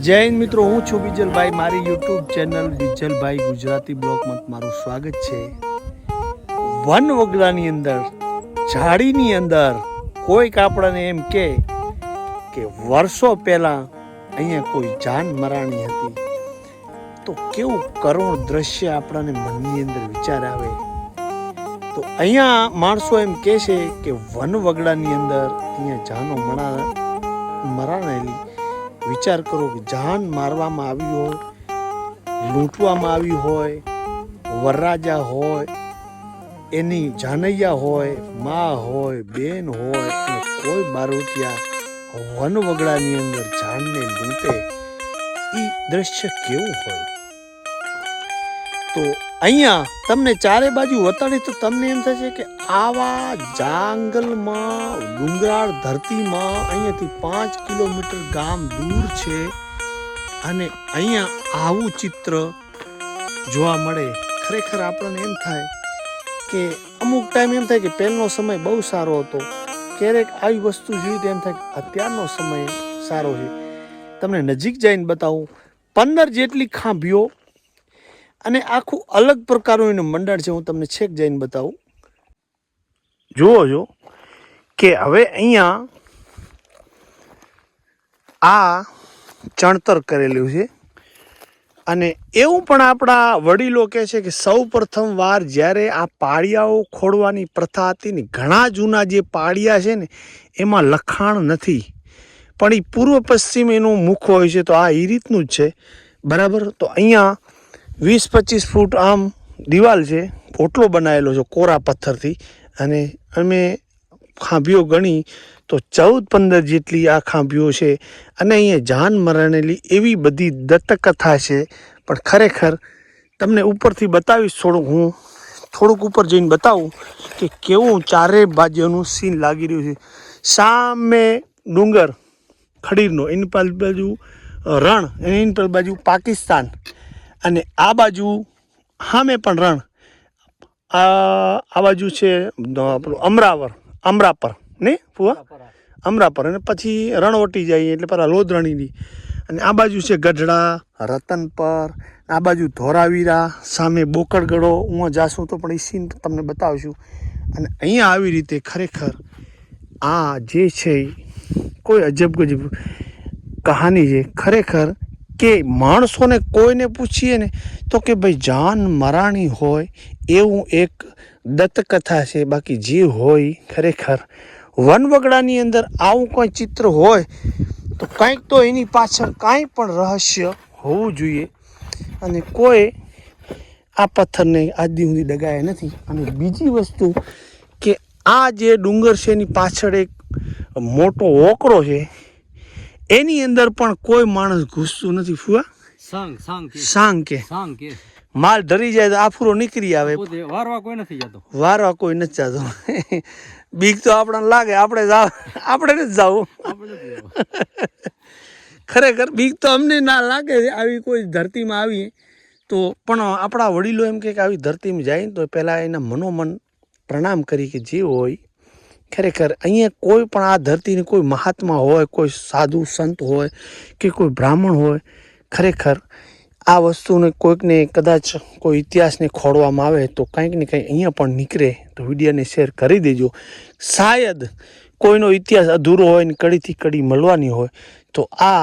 જય હિન્દ મિત્રો, હું છું વિજલભાઈ. મારી યુટ્યુબ ચેનલ વિજલભાઈ ગુજરાતી બ્લોગમાં તમારું સ્વાગત છે. વન વગડાની અંદર, ઝાડીની અંદર કોઈક આપણને એમ કે કે વર્ષો પહેલા અહીંયા કોઈ જાન મરાણી હતી. તો કેવું કરુણ દ્રશ્ય આપણને મનની અંદર વિચાર આવે. તો અહીંયા માણસો એમ કહે છે કે વન વગડાની અંદર અહીંયા જાનો મણા, મરાણેલી વિચાર કરો કે જાન મારવામાં આવી હોય, લૂંટવામાં આવી હોય, વરરાજા હોય, એની જાનૈયા હોય, મા હોય, બેન હોય, અને કોઈ બારોટિયા વન વગડાની અંદર જાનને લૂંટે એ દ્રશ્ય કેવું હોય? તો અહીંયા તમને ચારે બાજુ વતાડી તો તમને એમ થશે કે આવા જંગલમાં, ડુંગરાળ ધરતીમાં અહીંયાથી પાંચ કિલોમીટર ગામ દૂર છે અને અહીંયા આવું ચિત્ર જોવા મળે. ખરેખર આપણને એમ થાય કે અમુક ટાઈમ એમ થાય કે પહેલનો સમય બહુ સારો હતો. ક્યારેક આવી વસ્તુ જોઈ તો એમ થાય કે અત્યારનો સમય સારો છે. તમને નજીક જઈને બતાવું. પંદર જેટલી ખાંભીઓ અને આખું અલગ પ્રકારનું એનું મંડળ છે, હું તમને છેક જઈને બતાવું. જુઓ છો કે હવે અહીંયા આ ચણતર કરેલું છે. અને એવું પણ આપણા વડીલો કહે છે કે સૌ પ્રથમ વાર જ્યારે આ પાળિયાઓ ખોડવાની પ્રથા હતી ને, ઘણા જૂના જે પાળિયા છે ને, એમાં લખાણ નથી. પણ એ પૂર્વ પશ્ચિમ એનું મુખ હોય છે, તો આ એ રીતનું જ છે. બરાબર? તો અહીંયા વીસ પચીસ ફૂટ આમ દિવાલ છે, ઓટલો બનાવેલો છે કોરા પથ્થરથી. અને અમે ખાંભીઓ ગણી તો ચૌદ પંદર જેટલી આ ખાંભીઓ છે. અને અહીંયા જાન મરણેલી એવી બધી દત્તકથા છે. પણ ખરેખર તમને ઉપરથી બતાવીશ થોડુંક હું થોડુંક ઉપર જઈને બતાવું કે કેવું ચારે બાજુનું સીન લાગી રહ્યું છે. સામે ડુંગર, ખડીરનો. એની બાજુ રણ. એની બાજુ પાકિસ્તાન. અને આ બાજુ સામે પણ રણ. આ આ બાજુ છે આપણું અમરાવર, અમરાપર, ને ફુવા? અમરાપર. અને પછી રણવટી જાય એટલે પેલા લોધરણીની. અને આ બાજુ છે ગઢડા, રતનપર, આ બાજુ ધોરાવીરા, સામે બોકડગડો હું જાશું તો પણ એ સીન તમને બતાવશું. અને અહીંયા આવી રીતે ખરેખર આ જે છે કોઈ અજબ ગજબ કહાની છે. ખરેખર કે માણસોને કોઈને પૂછીએ ને, તો કે ભાઈ જાન મરાણી હોય એવું એક દત્તકથા છે, બાકી જે હોય ખરેખર વનવગડાની અંદર આવું કોઈ ચિત્ર હોય, તો કંઈક તો એની પાછળ કાંઈ પણ રહસ્ય હોવું જોઈએ. અને કોઈ આ પથ્થરને આજ સુધી ડગાયા નથી. અને બીજી વસ્તુ કે આ જે ડુંગર છે એની પાછળ એક મોટો ઓકરો છે એની અંદર પણ કોઈ માણસ ઘૂસતું નથી ફુવા? સંગ સંગ કે. સાંગ કે. કે. માલ ધરી જાય તો આફરો નીકળી આવે. વારવા કોઈ નથી જતો. વારવા કોઈ નથી જતો. બીક તો આપણને લાગે આપણે જાવ. આપણે નથી જવું. ખરેખર બીક તો અમને ના લાગે આવી કોઈ ધરતીમાં આવીએ તો પણ આપણા વડીલો એમ કે આવી ધરતીમાં જાય ને તો પહેલાં એના મનોમન પ્રણામ કરી કે જે હોય ખરેખર અહીંયા કોઈ પણ આ ધરતીની કોઈ મહાત્મા હોય, કોઈ સાધુ, સંત હોય કે કોઈ બ્રાહ્મણ હોય, ખરેખર આ વસ્તુને કોઈકને કદાચ કોઈ ઇતિહાસને ખોળવામાં આવે તો કંઈક ને કંઈક અહીંયા પણ નીકળે તો વિડીયોને શેર કરી દેજો. શાયદ કોઈનો ઇતિહાસ અધૂરો હોય ને કડીથી કડી મળવાની હોય તો આ